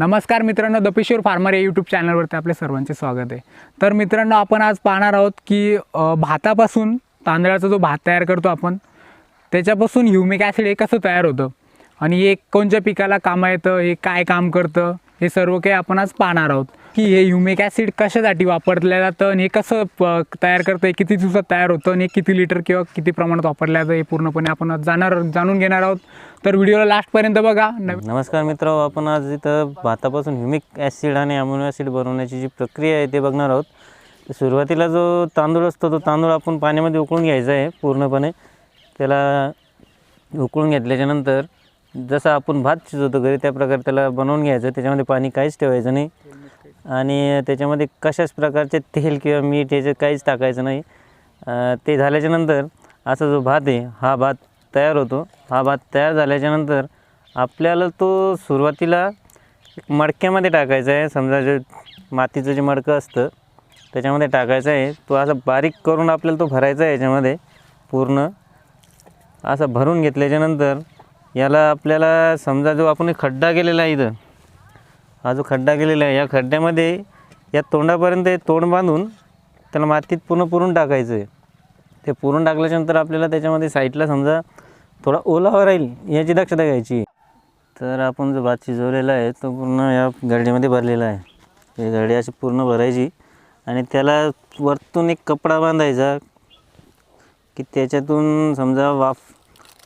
नमस्कार मित्रांनो दपेश्वर फार्मर या यूट्यूब चॅनलवरती आपले सर्वांचे स्वागत आहे. तर मित्रांनो आपण आज पाहणार आहोत की भातापासून तांदळाचा जो भात तयार करतो आपण त्याच्यापासून ह्युमिक ॲसिड हे कसं तयार होतं? आणि हे कोणत्या पिकाला कामा येतं? हे काय काम करतं? हे सर्व काही आपण आज पाहणार आहोत. की हे ह्युमिक ॲसिड कशासाठी वापरलं जातं आणि हे कसं प- तयार करतं हे किती दिवसात तयार होतं? आणि हे किती लिटर किंवा किती प्रमाणात वापरलं जातं? हे पूर्णपणे आपण जाणार जाणून घेणार आहोत. तर व्हिडिओला लास्टपर्यंत बघा. नवीन नमस्कार मित्र आपण आज इथं भातापासून ह्युमिक ॲसिड आणि अमोनो ॲसिड बनवण्याची जी प्रक्रिया आहे ते बघणार आहोत. सुरुवातीला जो तांदूळ असतो तो तांदूळ आपण पाण्यामध्ये उकळून घ्यायचा आहे पूर्णपणे. त्याला उकळून घेतल्याच्यानंतर जसं आपण भात शिजवतो घरी त्या प्रकारे त्याला बनवून घ्यायचं. त्याच्यामध्ये पाणी काहीच ठेवायचं नाही. आणि त्याच्यामध्ये कशाच प्रकारचे तेल किंवा मीठ याचं काहीच टाकायचं नाही. ते झाल्याच्यानंतर असा जो भात आहे हा भात तयार होतो. हा भात तयार झाल्याच्यानंतर आपल्याला तो सुरुवातीला मडक्यामध्ये टाकायचा आहे. समजा जे मातीचं जे मडकं असतं त्याच्यामध्ये टाकायचं आहे. तो असा बारीक करून आपल्याला तो भरायचा आहे याच्यामध्ये पूर्ण. असा भरून घेतल्याच्यानंतर याला आपल्याला समजा जो आपण एक खड्डा केलेला आहे इथं हा जो खड्डा केलेला आहे या खड्ड्यामध्ये या तोंडापर्यंत तोंड बांधून त्याला मातीत पूर्ण पुरून टाकायचं आहे. ते पुरून टाकल्याच्यानंतर आपल्याला त्याच्यामध्ये साईडला समजा थोडा ओलावा राहील याची दक्षता घ्यायची. तर आपण जो भात शिजवलेला आहे तो पूर्ण या गरडीमध्ये भरलेला आहे. ही गरडी अशी पूर्ण भरायची आणि त्याला वरतून एक कपडा बांधायचा की त्याच्यातून समजा वाफ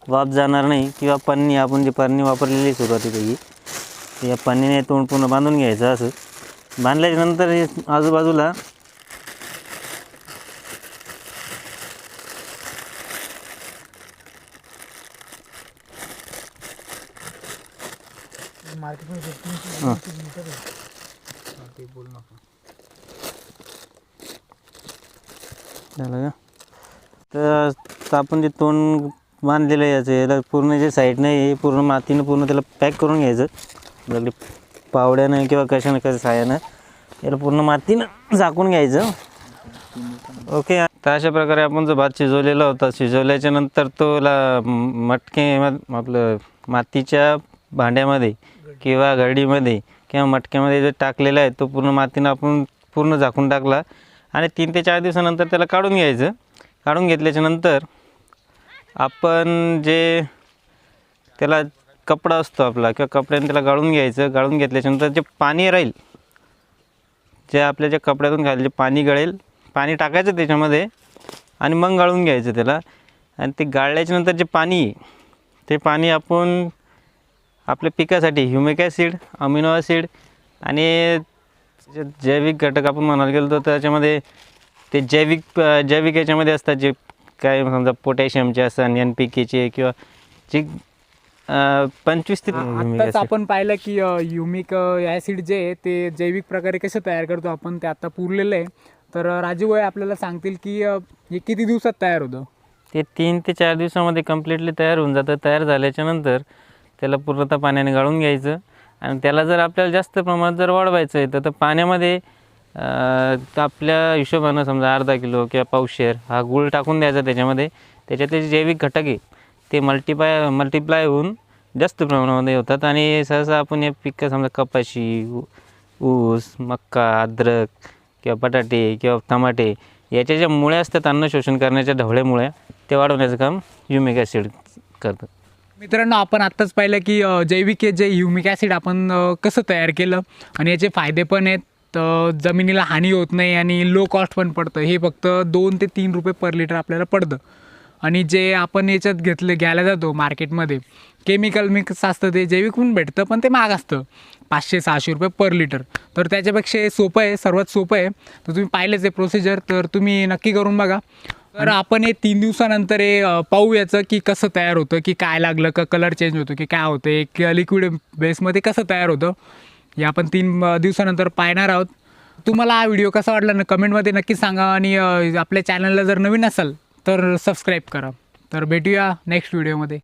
वाफ जाणार नाही किंवा पन्नी आपण जी पन्नी वापरलेली सुरुवातीपैकी या पन्नीने तोंड पूर्ण बांधून घ्यायचं असं. बांधल्याच्यानंतर आजूबाजूला झालं का? तर तर आपण जे तोंड बांधलेलं आहे याचं याला पूर्ण जे साईड नाही हे पूर्ण मातीनं पूर्ण त्याला पॅक करून घ्यायचं. लागली पावड्यानं किंवा कशानं कसं साह्यानं याला पूर्ण मातीनं झाकून घ्यायचं. ओके? तर अशा प्रकारे आपण जो भात शिजवलेला होता शिजवल्याच्या नंतर तो ला मटके आपलं मातीच्या भांड्यामध्ये किंवा गरडीमध्ये किंवा मटक्यामध्ये जो टाकलेला आहे तो पूर्ण मातीनं आपण पूर्ण झाकून टाकला आणि तीन ते चार दिवसानंतर त्याला काढून घ्यायचं. काढून घेतल्याच्या नंतर आपण जे त्याला कपडा असतो आपला किंवा कपड्याने त्याला गाळून घ्यायचं. गाळून घेतल्याच्यानंतर जे पाणी राहील जे आपल्या ज्या कपड्यातून घाल जे पाणी गळेल पाणी टाकायचं त्याच्यामध्ये आणि मग गाळून घ्यायचं त्याला. आणि ते गाळल्याच्या नंतर जे पाणी आहे, ते पाणी आपण आपल्या पिकासाठी ह्युमिक ॲसिड अमिनो ॲसिड आणि जे जैविक घटक आपण म्हणायला गेलो तर त्याच्यामध्ये ते जैविक जैविक याच्यामध्ये असतात जे काय समजा पोटॅशियमचे असतात एन पी केचे किंवा जे पंचवीस ते आत्ताच. आपण पाहिलं की युमिक ॲसिड जे आहे ते जैविक प्रकारे कसं तयार करतो आपण ते आता पुरलेलं आहे. तर राजू भाई आपल्याला सांगतील की हे किती दिवसात तयार होतं? ते तीन ते चार दिवसामध्ये कम्प्लिटली तयार होऊन जातं. तयार झाल्याच्यानंतर त्याला पूर्णतः पाण्याने गाळून घ्यायचं. आणि त्याला जर आपल्याला जास्त प्रमाणात जर वाढवायचं आहे तर तर पाण्यामध्ये तर आपल्या हिशोबानं समजा अर्धा किलो किंवा पावशेर हा गूळ टाकून द्यायचा त्याच्यामध्ये. त्याच्यातले जे जैविक घटक आहे ते मल्टिपाय मल्टिप्लाय होऊन जास्त प्रमाणामध्ये होतात. आणि सहसा आपण हे पिकं समजा कपाशी ऊस मक्का अद्रक किंवा बटाटे किंवा टमाटे याच्या ज्या मुळे असतात अन्न शोषण करण्याच्या ढवळ्यामुळे ते वाढवण्याचं काम युमिक ॲसिड करतं. मित्रांनो आपण आत्ताच पाहिलं की जैविक जे ह्युमिक ॲसिड आपण कसं तयार केलं आणि याचे फायदे पण आहेत. तर जमिनीला हानी होत नाही आणि लो कॉस्ट पण पडतं. हे फक्त दोन ते तीन रुपये पर लिटर आपल्याला पडतं. आणि जे आपण याच्यात घेतलं घ्यायला जातो मार्केटमध्ये केमिकल मिक्स असतं ते जैविक पण भेटतं पण ते महाग असतं. पाचशे सहाशे रुपये पर लिटर तर त्याच्यापेक्षा हे सोपं आहे सर्वात सोपं आहे. तर तुम्ही पाहिलंच आहे प्रोसिजर तर तुम्ही नक्की करून बघा. तर आपण हे तीन दिवसानंतर हे अ, पाहू याचं की कसं तयार होतं की काय लागलं का कलर चेंज होतो की काय होतं एक लिक्विड बेसमध्ये कसं तयार होतं हे आपण तीन अ, दिवसानंतर पाहणार आहोत. तुम्हाला हा व्हिडिओ कसा वाटला ना कमेंटमध्ये नक्की सांगा आणि अ, आपल्या चॅनलला जर नवीन असाल तर सबस्क्राईब करा. तर भेटूया नेक्स्ट व्हिडिओमध्ये